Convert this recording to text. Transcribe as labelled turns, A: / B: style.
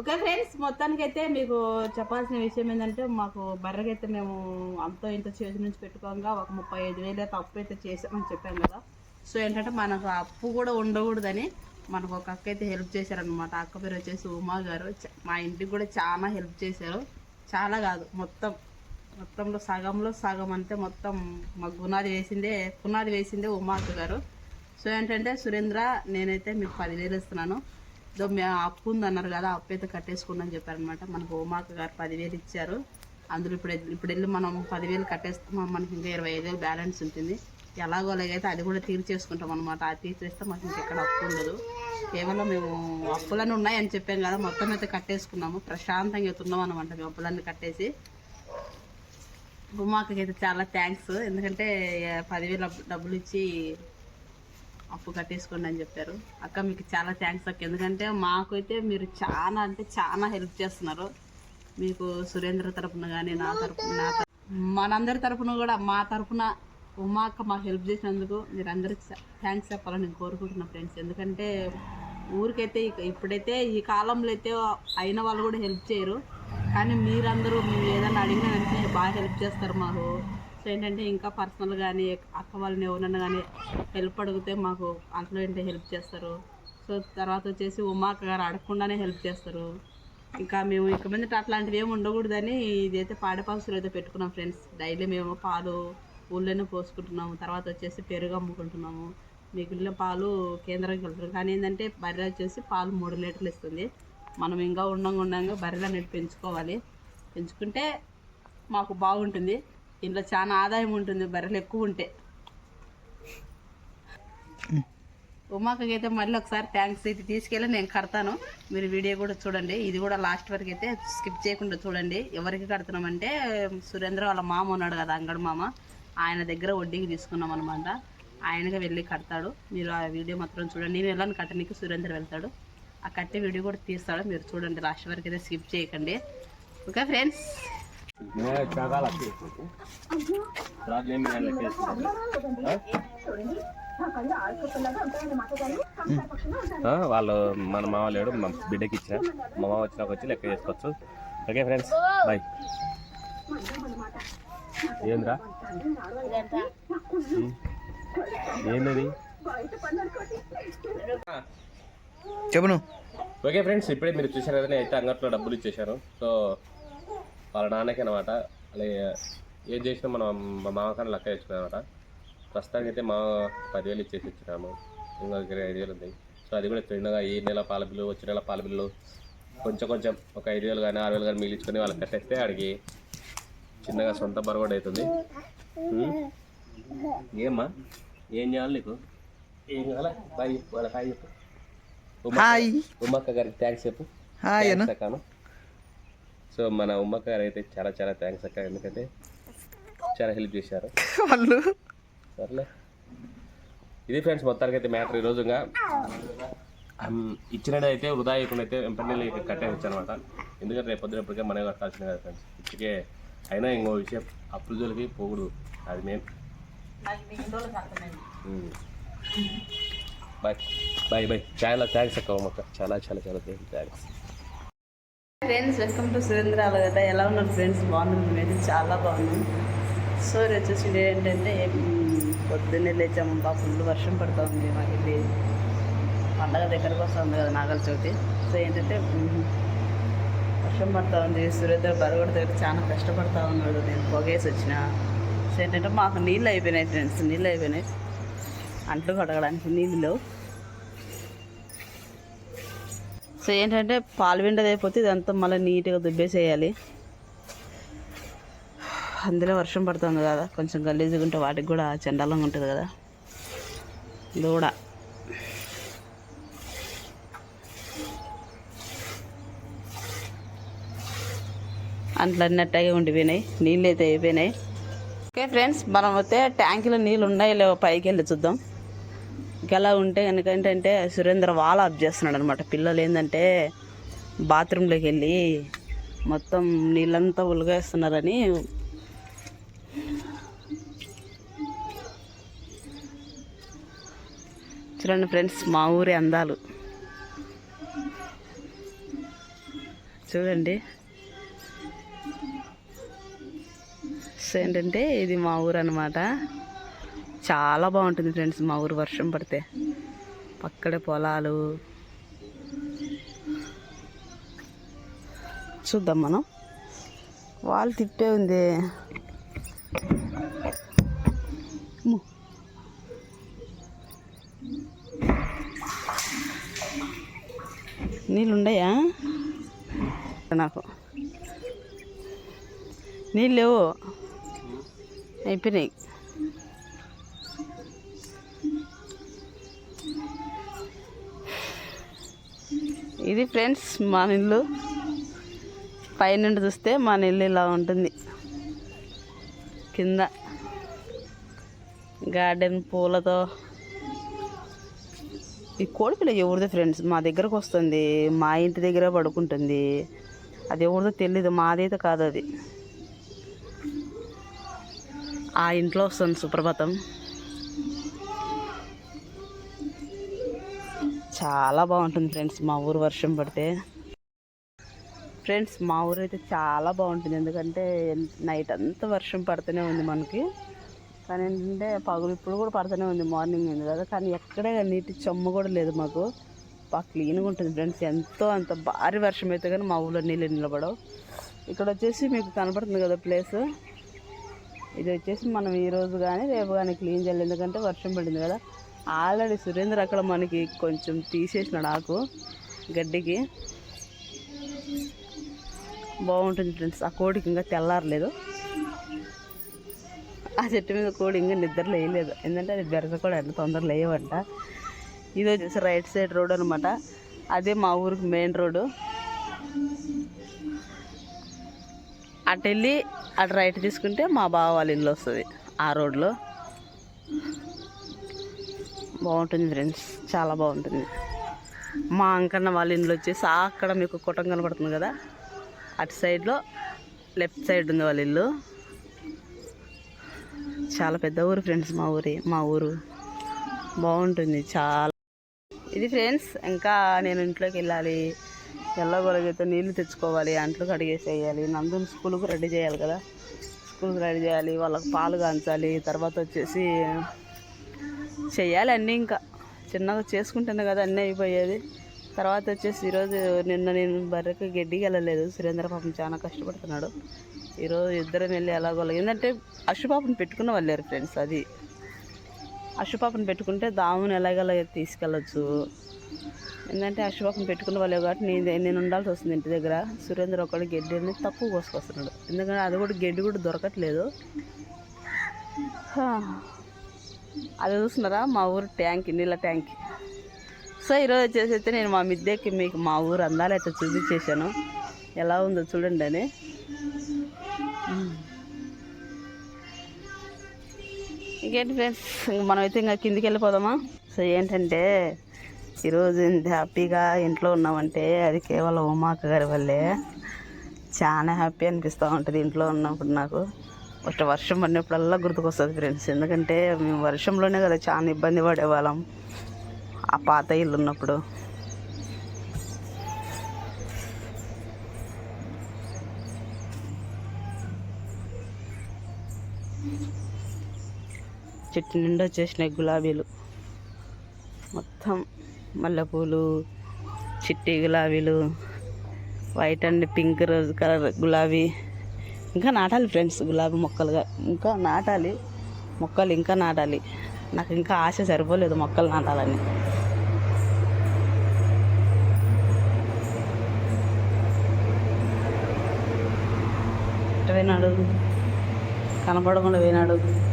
A: Okay friends మొత్తానికి అయితే మీకు చెప్పాల్సిన విషయం ఏంటంటే మాకు బర్రెకైతే మేము అంతో ఇంత చేతి నుంచి పెట్టుకోగా ఒక ముప్పై ఐదు వేలు అయితే అప్పు అయితే చేసామని చెప్పాం కదా. సో ఏంటంటే మనకు అప్పు కూడా ఉండకూడదని మనకు ఒక అక్క అయితే హెల్ప్ చేశారనమాట అక్క పేరు వచ్చేసి ఉమా గారు. మా ఇంటికి కూడా చాలా హెల్ప్ చేశారు. చాలా కాదు మొత్తం మొత్తంలో సగంలో సగం అంతే మొత్తం మాకు గునాది వేసిందే పునాది వేసిందే ఉమాకు గారు. సో ఏంటంటే సురేంద్ర నేనైతే మీకు పదివేలు ఇస్తున్నాను. ఇదో అప్పు ఉందన్నారు కదా అప్పు అయితే కట్టేసుకున్నాను చెప్పారనమాట మనకు హోమాక గారు పదివేలు ఇచ్చారు. అందులో ఇప్పుడు ఇప్పుడు వెళ్ళి మనం పదివేలు కట్టేస్తాం మనకి ఇంకా ఇరవై ఐదు వేలు బ్యాలెన్స్ ఉంటుంది. ఎలాగో అలాగైతే అది కూడా తీర్చేసుకుంటాం అనమాట అది తీర్చేస్తే మాకు ఇంకెక్కడ అప్పు ఉండదు. కేవలం మేము అప్పులన్నీ ఉన్నాయని చెప్పాం కదా మొత్తం అయితే కట్టేసుకున్నాము. ప్రశాంతంగా అయితే ఉన్నాం అనమాట మేము అప్పులన్నీ కట్టేసి. ఉమాకకి అయితే చాలా థ్యాంక్స్ ఎందుకంటే పదివేల పదివేలు డబ్బులు ఇచ్చి అప్పు కట్టేసుకోండి అని చెప్పారు. అక్క మీకు చాలా థ్యాంక్స్ అక్క. ఎందుకంటే మాకైతే మీరు చాలా అంటే చాలా హెల్ప్ చేస్తున్నారు. మీకు సురేంద్ర తరపున కానీ నా తరపున నా మనందరి తరపున కూడా మా తరపున ఉమా అక్క మాకు హెల్ప్ చేసినందుకు మీరు అందరికి థ్యాంక్స్ చెప్పాలని నేను కోరుకుంటున్నా ఫ్రెండ్స్ ఎందుకంటే ఊరికైతే ఇక ఇప్పుడైతే ఈ కాలంలో అయితే అయిన వాళ్ళు కూడా హెల్ప్ చేయరు. కానీ మీరందరూ మేము ఏదైనా అడిగిన వెంటనే బాగా హెల్ప్ చేస్తారు మాకు. సో ఏంటంటే ఇంకా పర్సనల్ కానీ అక్క వాళ్ళని ఎవరన్నా కానీ హెల్ప్ అడిగితే మాకు అంట్లో ఏంటంటే హెల్ప్ చేస్తారు? సో తర్వాత వచ్చేసి ఉమాక గారు అడగకుండానే హెల్ప్ చేస్తారు. ఇంకా మేము ఇక మీద అట్లాంటివి ఏమి ఉండకూడదని ఇదైతే పాడపాసులు అయితే పెట్టుకున్నాం ఫ్రెండ్స్. డైలీ మేము పాలు ఊళ్ళోనే పోసుకుంటున్నాము. తర్వాత వచ్చేసి పెరుగు అమ్ముకుంటున్నాము. మిగిలిన పాలు కేంద్రానికి వెళ్తారు. కానీ ఏంటంటే బర్రె వచ్చేసి పాలు మూడు లీటర్లు ఇస్తుంది. మనం ఇంకా ఉండంగా ఉండంగా బర్రెలు అనేది పెంచుకోవాలి. పెంచుకుంటే మాకు బాగుంటుంది. ఇంట్లో చాలా ఆదాయం ఉంటుంది బర్రెలు ఎక్కువ ఉంటే. ఉమాకైతే అయితే మళ్ళీ ఒకసారి థ్యాంక్స్ ఇది తీసుకెళ్ళి నేను కడతాను. మీరు వీడియో కూడా చూడండి. ఇది కూడా లాస్ట్ వరకు అయితే స్కిప్ చేయకుండా చూడండి. ఎవరికి కడుతున్నామంటే సురేంద్ర వాళ్ళ మామ ఉన్నాడు కదా అంగడి మామ. ఆయన దగ్గర వడ్డీకి తీసుకున్నాం అనమాట ఆయనగా వెళ్ళి కడతాడు. మీరు ఆ వీడియో మాత్రం చూడండి. నేను వెళ్ళాను కట్టనికి సురేంద్ర వెళ్తాడు. ఆ కట్టే వీడియో కూడా తీస్తాడు. మీరు చూడండి లాస్ట్ వరకు అయితే స్కిప్ చేయకండి. ఓకే ఫ్రెండ్స్
B: వాళ్ళు మన మామ లేడు మా బిడ్డకి ఇచ్చా మా మామ వచ్చినాక వచ్చి లెక్క చేసుకోవచ్చు ఓకే ఫ్రెండ్స్ బాయ్ ఏంద్రా. ఏందది
C: చెప్పను
B: ఓకే ఫ్రెండ్స్ ఇప్పుడే మీరు చూసారు కదా అయితే అంగట్లో డబ్బులు ఇచ్చేసాను సో వాళ్ళ నాన్నకి అనమాట అలాగే ఏం చేసినా మనం మా మామకాన్ని లెక్క ప్రస్తుతానికి అయితే మా పదివేలు ఇచ్చేసి ఇచ్చినాము. ఇంకొక ఐదు వేలు ఉంది. సో అది కూడా చిన్నగా ఈ నెల పాల బిల్లు వచ్చే నెల పాల బిల్లు కొంచెం కొంచెం ఒక ఐదు వేలు కానీ ఆరు వేలు కానీ మిగిలించుకొని వాళ్ళకి కట్టేస్తే ఆడికి చిన్నగా సొంత బరగొడ అవుతుంది. ఏమ్మా? ఏం చేయాలి నీకు? ఏం కావాలా? బాయ్ చెప్పు వాళ్ళ హాయ్ చెప్పు. ఉమ్మక్క- గారికి థ్యాంక్స్ చెప్పు.
C: హాయ్
B: అక్కను. సో మన ఉమ్మక్క గారు అయితే చాలా చాలా థ్యాంక్స్ అక్క. ఎందుకంటే చాలా హెల్ప్ చేశారు.
C: వాళ్ళు?
B: సర్లే. ఇది ఫ్రెండ్స్ మొత్తానికి అయితే మ్యాటర్ ఈ రోజుగా. ఇచ్చినట్టయితే వృధా అయ్యకుండా అయితే వెంపల్లి కట్టేయచ్చు అనమాట ఎందుకంటే రేపు పొద్దున ఎప్పటికే మనం కట్టాల్సిందే కదా ఫ్రెండ్స్ ఇప్పటికే అయినా ఇంకో విషయం అప్పుల జోలికి పోకూడదు. అది మెయిన్ బాయ్ బాయ్ బాయ్ చాలా థ్యాంక్స్ అక్క ఉమ్మక్క. చాలా చాలా చాలా thanks
A: friends welcome to Surendra అలాగట ఎలా ఉన్నారు ఫ్రెండ్స్ బాగున్నారు మేము చాలా బాగున్నాం. సో ఇది వచ్చేసి ఏంటంటే పొద్దున్నే లేచాము. బాగా ఫుల్ వర్షం పడుతూ ఉంది. మాకు ఇది పండగ దగ్గరకు వస్తుంది కదా నాగల చవితి సో ఏంటంటే వర్షం పడుతూ ఉంది. సురేంద్ర బరగడ దగ్గర చాలా కష్టపడతా ఉన్నాడు. నేను పొగేసి వచ్చిన. సో ఏంటంటే మాకు నీళ్ళు అయిపోయినాయి ఫ్రెండ్స్ నీళ్ళు అయిపోయినాయి. అంట్లు కడగడానికి నీళ్ళు సో ఏంటంటే పాలు విండది అయిపోతే ఇదంతా మళ్ళీ నీట్గా దుబ్బేసేయాలి. అందులో వర్షం పడుతుంది కదా కొంచెం గలీజ్గా ఉంటే వాటికి కూడా చండాలంగా ఉంటుంది కదా. దూడ. అంట్లు అన్నట్టుగా ఉండిపోయినాయి నీళ్ళు అయితే అయిపోయినాయి. ఓకే ఫ్రెండ్స్ మనం అయితే ట్యాంకులో నీళ్ళు ఉన్నాయి లేవో పైకి వెళ్ళి చూద్దాం. ఇంకెలా ఉంటే కనుక ఏంటంటే సురేంద్ర వాల్ ఆఫ్ చేస్తున్నాడు అనమాట పిల్లలు ఏంటంటే బాత్రూంలోకి వెళ్ళి మొత్తం నీళ్ళంతా ఉలగేస్తున్నారని చూడండి ఫ్రెండ్స్ మా ఊరి అందాలు. చూడండి. సో ఏంటంటే ఇది మా ఊరు అనమాట చాలా బాగుంటుంది ఫ్రెండ్స్ మా ఊరు వర్షం పడితే. పక్కడే పొలాలు. చూద్దాం మనం. వాళ్ళు తిప్పే ఉంది. నీళ్ళుండయా నాకు. నీళ్ళు లేవు. అయిపోయినాయి. ఇది ఫ్రెండ్స్ మా ఇల్లు పైనుండి చూస్తే మా ఇల్లు ఇలా ఉంటుంది. కింద గార్డెన్ పూలతో. ఈ కోడిపిల్ల ఎవరిదో ఫ్రెండ్స్ మా దగ్గరకు వస్తుంది. మా ఇంటి దగ్గర పడుకుంటుంది. అది ఎవరిదో తెలీదు మాదైతే కాదు అది. ఆ ఇంట్లో వస్తుంది సుప్రభాతం. చాలా బాగుంటుంది ఫ్రెండ్స్ మా ఊరు వర్షం పడితే. ఫ్రెండ్స్ మా ఊరు అయితే చాలా బాగుంటుంది. ఎందుకంటే నైట్ అంతా వర్షం పడుతూనే ఉంది మనకి. కానీ ఏంటంటే పగులు ఇప్పుడు కూడా పడుతూనే ఉంది మార్నింగ్ ఉంది కదా. కానీ ఎక్కడే నీటి చెమ్మ కూడా లేదు మాకు. బాగా క్లీన్గా ఉంటుంది ఫ్రెండ్స్. ఎంతో అంత భారీ వర్షం అయితే కానీ మా ఊళ్ళో నీళ్ళు నిలబడవు. ఇక్కడ వచ్చేసి మీకు కనపడుతుంది కదా ప్లేస్. ఇది వచ్చేసి మనం ఈరోజు కానీ రేపు కానీ క్లీన్ చేయాలి. ఎందుకంటే వర్షం పడింది కదా. ఆల్రెడీ సురేంద్ర అక్కడ మనకి కొంచెం తీసేసినాడు ఆకు గడ్డికి. బాగుంటుంది ఫ్రెండ్స్. ఆ కోడికి ఇంకా తెల్లారలేదు. ఆ చెట్టు మీద కోడి ఇంకా నిద్ర లేయలేదు. ఎందుకంటే అది బెరస కూడా ఎంత తొందర లేవంట. ఇది వచ్చేసి రైట్ సైడ్ రోడ్ అనమాట అదే మా ఊరికి మెయిన్ రోడ్డు. అటు వెళ్ళి అటు రైట్ తీసుకుంటే మా బావ వాళ్ళ ఇల్లు వస్తుంది ఆ రోడ్లో. బాగుంటుంది ఫ్రెండ్స్. చాలా బాగుంటుంది. మా అంకన్న వాళ్ళ ఇంట్లో వచ్చేసి అక్కడ మీకు కుటం కనబడుతుంది కదా? అటు సైడ్లో లెఫ్ట్ సైడ్ ఉంది వాళ్ళ ఇల్లు. చాలా పెద్ద ఊరు ఫ్రెండ్స్ మా ఊరి మా ఊరు. బాగుంటుంది చాలా. ఇది ఫ్రెండ్స్ ఇంకా నేను ఇంట్లోకి వెళ్ళాలి. ఎల్లగొలగితే నీళ్ళు తెచ్చుకోవాలి అంట్లు కడిగేసేయాలి. నందుని స్కూల్కి రెడీ చేయాలి కదా? స్కూల్కి రెడీ చేయాలి వాళ్ళకి పాలు కాంచాలి. తర్వాత వచ్చేసి చెయ్యాలి అన్నీ ఇంకా. చిన్నగా చేసుకుంటుంది కదా అన్నీ అయిపోయేది. తర్వాత వచ్చేసి ఈరోజు నిన్న నేను బర్రెకి గడ్డికి వెళ్ళలేదు. సురేంద్ర పాపం చాలా కష్టపడుతున్నాడు. ఈరోజు ఇద్దరం వెళ్ళి ఎలాగో ఏంటంటే అశుపాపను పెట్టుకున్న వాళ్ళారు ఫ్రెండ్స్ అది. అశుపాపను పెట్టుకుంటే దాముని ఎలాగలా తీసుకెళ్ళచ్చు. ఏంటంటే అశుపాపను పెట్టుకున్న వాళ్ళే కాబట్టి నేను నేను ఉండాల్సి వస్తుంది ఇంటి దగ్గర. సురేంద్ర ఒకళ్ళు గడ్డి అనేది తక్కువ కోసుకొస్తున్నాడు. ఎందుకంటే అది కూడా గడ్డి కూడా దొరకట్లేదు. అది చూస్తున్నారా? మా ఊరు ట్యాంక్ నీళ్ళ ట్యాంక్. సో ఈరోజు వచ్చేసి అయితే నేను మా మిద్దెకి మీకు మా ఊరు అందాలు అయితే చూపించేశాను. ఎలా ఉందో చూడండి అని. ఇంకేంటి ఫ్రెండ్స్ ఇంక మనమైతే ఇంకా కిందికి వెళ్ళిపోదామా? సో ఏంటంటే ఈరోజు ఇంత హ్యాపీగా ఇంట్లో ఉన్నామంటే అది కేవలం ఉమాక గారి వల్లే. చాలా హ్యాపీ అనిపిస్తూ ఉంటుంది ఇంట్లో ఉన్నప్పుడు నాకు. ఫస్ట్ వర్షం పడినప్పుడల్లా గుర్తుకొస్తుంది ఫ్రెండ్స్ ఎందుకంటే మేము వర్షంలోనే కదా చాలా ఇబ్బంది పడేవాళ్ళం. ఆ పాత ఇల్లు ఉన్నప్పుడు. చెట్టు నిండా వచ్చేసినాయి గులాబీలు. మొత్తం మల్లెపూలు చిట్టి గులాబీలు white and pink rose colour గులాబీ. ఇంకా నాటాలి ఫ్రెండ్స్ గులాబీ మొక్కలుగా. ఇంకా నాటాలి. మొక్కలు ఇంకా నాటాలి. నాకు ఇంకా ఆశ సరిపోలేదు మొక్కలు నాటాలని. ఎటు పోయినాడు? కనపడకుండా పోయినాడు.